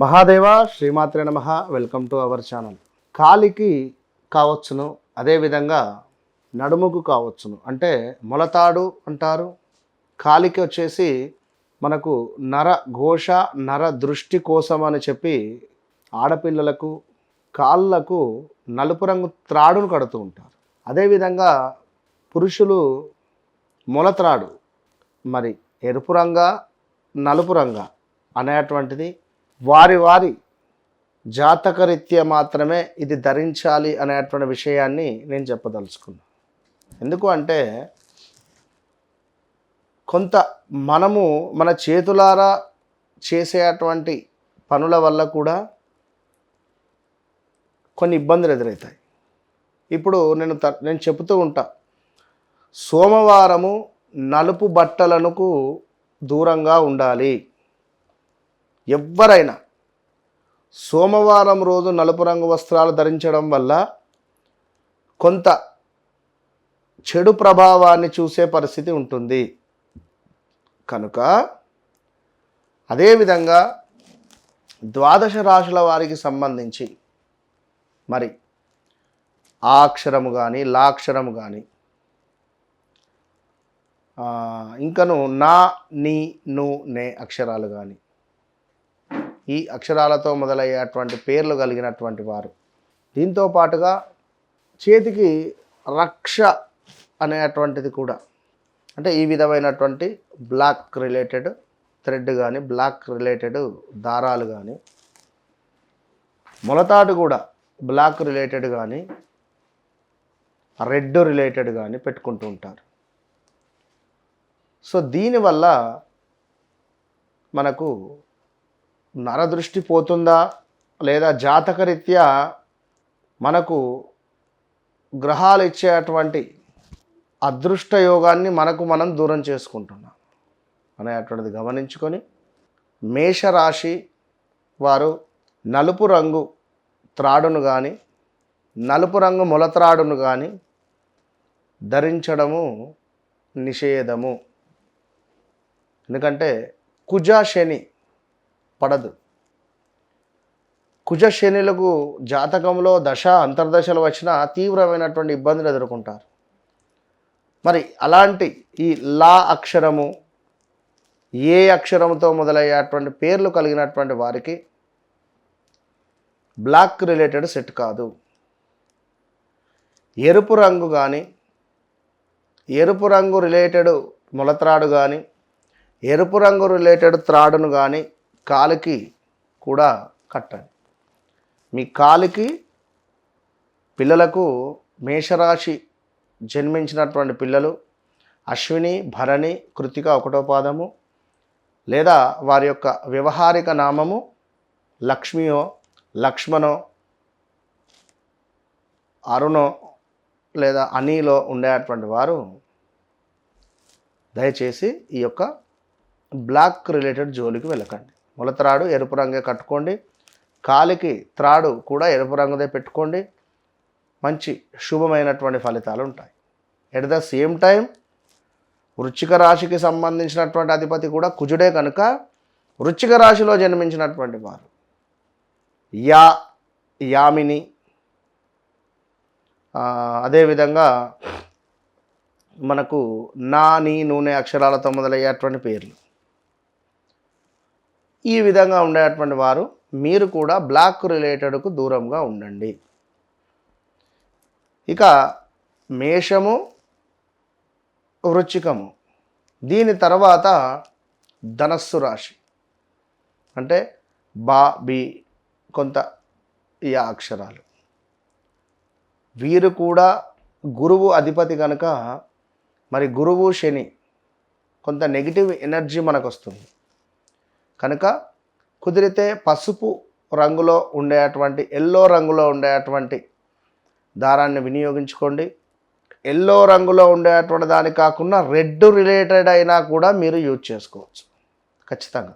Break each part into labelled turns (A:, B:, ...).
A: మహాదేవ శ్రీమాత్రే నమ. Welcome to our channel. కాలికి కావచ్చును అదేవిధంగా నడుముకు కావచ్చును. అంటే మొలతాడు అంటారు. కాలికి వచ్చేసి మనకు నర ఘోష నర దృష్టి కోసం అని చెప్పి ఆడపిల్లలకు కాళ్ళకు నలుపు రంగు త్రాడును కడుతూ ఉంటారు. అదేవిధంగా పురుషులు మొలత్రాడు. మరి ఎరుపు రంగా నలుపు రంగా అనేటువంటిది వారి వారి జాతకరీత్యా మాత్రమే ఇది ధరించాలి అనేటువంటి విషయాన్ని నేను చెప్పదలుచుకున్నాను ఎందుకు అంటే కొంత మనము మన చేతులారా చేసేటువంటి పనుల వల్ల కూడా కొన్ని ఇబ్బందులు ఎదురవుతాయి ఇప్పుడు నేను త నేను చెబుతూ ఉంటా సోమవారము నలుపు బట్టలకు దూరంగా ఉండాలి. ఎవ్వరైనా సోమవారం రోజు నలుపు రంగు వస్త్రాలు ధరించడం వల్ల కొంత చెడు ప్రభావాన్ని చూసే పరిస్థితి ఉంటుంది. కనుక అదేవిధంగా ద్వాదశ రాశుల వారికి సంబంధించి మరి ఆ అక్షరము కానీ లాక్షరము కానీ ఇంకను నా నీ ను నే అక్షరాలు కానీ ఈ అక్షరాలతో మొదలయ్యేటువంటి పేర్లు కలిగినటువంటి వారు. దీంతో పాటుగా చేతికి రక్ష అనేటువంటిది కూడా. అంటే ఈ విధమైనటువంటి బ్లాక్ రిలేటెడ్ థ్రెడ్ కానీ బ్లాక్ రిలేటెడ్ దారాలు కానీ మొలతాటు కూడా బ్లాక్ రిలేటెడ్ కానీ రెడ్ రిలేటెడ్ కానీ పెట్టుకుంటూ ఉంటారు. సో దీనివల్ల మనకు నరదృష్టి పోతుందా లేదా జాతకరీత్యా మనకు గ్రహాలు ఇచ్చేటువంటి అదృష్ట యోగాన్ని మనకు మనం దూరం చేసుకుంటున్నాం అనేటువంటిది గమనించుకొని మేషరాశి వారు నలుపు రంగు త్రాడును కానీ నలుపు రంగు మొలత్రాడును కానీ ధరించడము నిషేధము. ఎందుకంటే కుజ శని పడదు. కుజశనిలకు జాతకంలో దశ అంతర్దశలు వచ్చినా తీవ్రమైనటువంటి ఇబ్బందులు ఎదుర్కొంటారు. మరి అలాంటి ఈ లా అక్షరము ఏ అక్షరముతో మొదలయ్యేటువంటి పేర్లు కలిగినటువంటి వారికి బ్లాక్ రిలేటెడ్ సెట్ కాదు. ఎరుపు రంగు కానీ ఎరుపు రంగు రిలేటెడ్ మొలత్రాడు కానీ ఎరుపు రంగు రిలేటెడ్ త్రాడును కానీ కాలికి కూడా కట్టండి. మీ కాలికి పిల్లలకు మేషరాశి జన్మించినటువంటి పిల్లలు అశ్విని భరణి కృతిక ఒకటో పాదము లేదా వారి యొక్క వ్యవహారిక నామము లక్ష్మియో లక్ష్మణో అరుణో లేదా అనిలో ఉండేటువంటి వారు దయచేసి ఈ యొక్క బ్లాక్ రిలేటెడ్ జోలికి వెళ్ళకండి. ములత్రాడు ఎరుపు రంగే కట్టుకోండి. కాలికి త్రాడు కూడా ఎరుపు రంగుదే పెట్టుకోండి. మంచి శుభమైనటువంటి ఫలితాలు ఉంటాయి. ఎట్ ద సేమ్ టైం వృచ్చిక రాశికి సంబంధించినటువంటి అధిపతి కూడా కుజుడే కనుక వృచ్చిక రాశిలో జన్మించినటువంటి వారు. యా యామిని అదేవిధంగా మనకు నా నీ నూనె అక్షరాలతో మొదలయ్యేటువంటి పేర్లు. ఈ విధంగా ఉండేటువంటి వారు మీరు కూడా బ్లాక్ రిలేటెడ్కు దూరంగా ఉండండి. ఇక మేషము వృచ్చికము. దీని తర్వాత ధనస్సు రాశి. అంటే బా బి కొంత యా అక్షరాలు. వీరు కూడా గురువు అధిపతి కనుక మరి గురువు శని కొంత నెగిటివ్ ఎనర్జీ మనకు వస్తుంది కనుక కుదిరితే పసుపు రంగులో ఉండేటువంటి ఎల్లో రంగులో ఉండేటువంటి దారాన్ని వినియోగించుకోండి. ఎల్లో రంగులో ఉండేటువంటి దాని కాకుండా రెడ్ రిలేటెడ్ అయినా కూడా మీరు యూజ్ చేసుకోవచ్చు. ఖచ్చితంగా.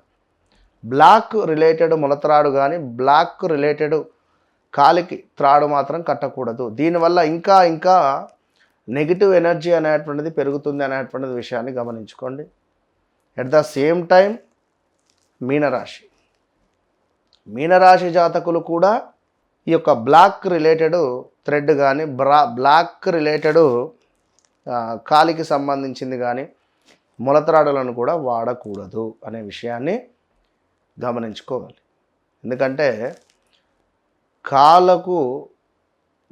A: బ్లాక్ రిలేటెడ్ మొలత్రాడు కానీ బ్లాక్ రిలేటెడ్ కాలికి త్రాడు మాత్రం కట్టకూడదు. దీనివల్ల ఇంకా ఇంకా నెగిటివ్ ఎనర్జీ అనేటువంటిది పెరుగుతుంది అనేటువంటిది విషయాన్ని గమనించుకోండి. ఎట్ ద సేమ్ టైం మీనరాశి. మీనరాశి జాతకులు కూడా ఈ యొక్క బ్లాక్ రిలేటెడ్ థ్రెడ్ కానీ బ్రా బ్లాక్ రిలేటెడ్ కాలికి సంబంధించింది కానీ ములత్రాడులను కూడా వాడకూడదు అనే విషయాన్ని గమనించుకోవాలి. ఎందుకంటే కాళ్ళకు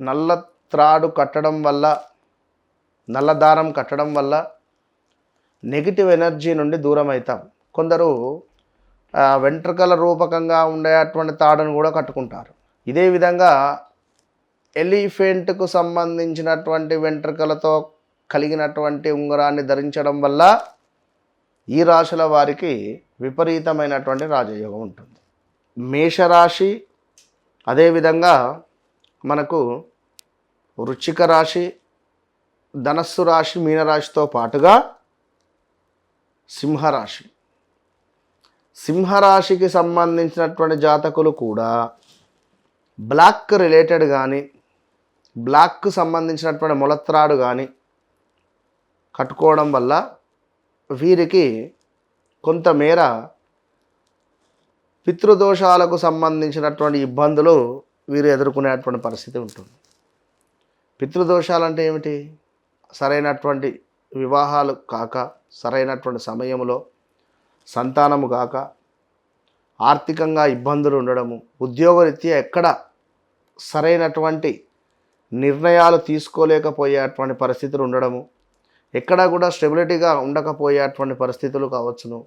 A: నల్ల త్రాడు కట్టడం వల్ల నల్ల దారం కట్టడం వల్ల నెగిటివ్ ఎనర్జీ నుండి దూరం అవుతాం కొందరు వెంట్రుకల రూపకంగా ఉండేటువంటి తాడును కూడా కట్టుకుంటారు. ఇదే విధంగా ఎలిఫెంట్కు సంబంధించినటువంటి వెంట్రుకలతో కలిగినటువంటి ఉంగరాన్ని ధరించడం వల్ల ఈ రాశుల వారికి విపరీతమైనటువంటి రాజయోగం ఉంటుంది. మేషరాశి అదేవిధంగా మనకు వృచ్చిక రాశి ధనస్సు రాశి మీనరాశితో పాటుగా సింహరాశి. సింహరాశికి సంబంధించినటువంటి జాతకులు కూడా బ్లాక్ రిలేటెడ్ కానీ బ్లాక్కు సంబంధించినటువంటి మొలత్రాడు కానీ కట్టుకోవడం వల్ల వీరికి కొంతమేర పితృదోషాలకు సంబంధించినటువంటి ఇబ్బందులు వీరు ఎదుర్కొనేటువంటి పరిస్థితి ఉంటుంది. పితృదోషాలు అంటే ఏమిటి? సరైనటువంటి వివాహాలు కాక సరైనటువంటి సమయంలో సంతానము కాక ఆర్థికంగా ఇబ్బందులు ఉండడము ఉద్యోగరీత్యా ఎక్కడ సరైనటువంటి నిర్ణయాలు తీసుకోలేకపోయేటువంటి పరిస్థితులు ఉండడము ఎక్కడా కూడా స్టెబిలిటీగా ఉండకపోయేటువంటి పరిస్థితులు కావచ్చును.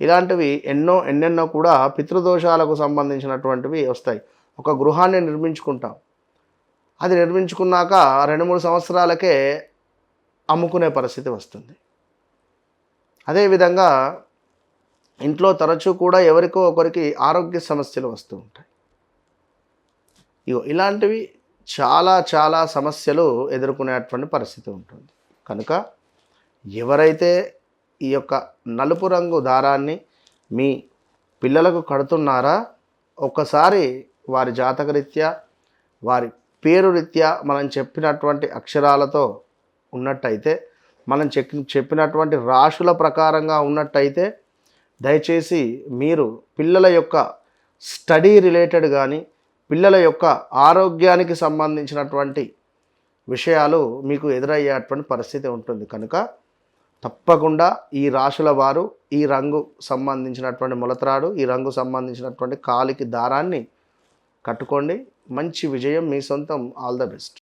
A: ఇలాంటివి ఎన్నో ఎన్నెన్నో కూడా పితృదోషాలకు సంబంధించినటువంటివి వస్తాయి. ఒక గృహాన్ని నిర్మించుకుంటాం. అది నిర్మించుకున్నాక రెండు మూడు సంవత్సరాలకే అమ్ముకునే పరిస్థితి వస్తుంది. అదేవిధంగా ఇంట్లో తరచూ కూడా ఎవరికో ఒకరికి ఆరోగ్య సమస్యలు వస్తూ ఉంటాయి. ఇగో ఇలాంటివి చాలా చాలా సమస్యలు ఎదుర్కొనేటువంటి పరిస్థితి ఉంటుంది. కనుక ఎవరైతే ఈ యొక్క నలుపు రంగు దారాన్ని మీ పిల్లలకు కడుతున్నారా ఒక్కసారి వారి జాతకరీత్యా వారి పేరు రీత్యా మనం చెప్పినటువంటి అక్షరాలతో ఉన్నట్టయితే మనం చెప్పినటువంటి రాశుల ప్రకారంగా ఉన్నట్టయితే దయచేసి మీరు పిల్లల యొక్క స్టడీ రిలేటెడ్ కానీ పిల్లల యొక్క ఆరోగ్యానికి సంబంధించినటువంటి విషయాలు మీకు ఎదురయ్యేటువంటి పరిస్థితి ఉంటుంది. కనుక తప్పకుండా ఈ రాశుల వారు ఈ రంగు సంబంధించినటువంటి మొలతరాడు ఈ రంగు సంబంధించినటువంటి కాలికి దారాన్ని కట్టుకోండి. మంచి విజయం మీ సొంతం. All the best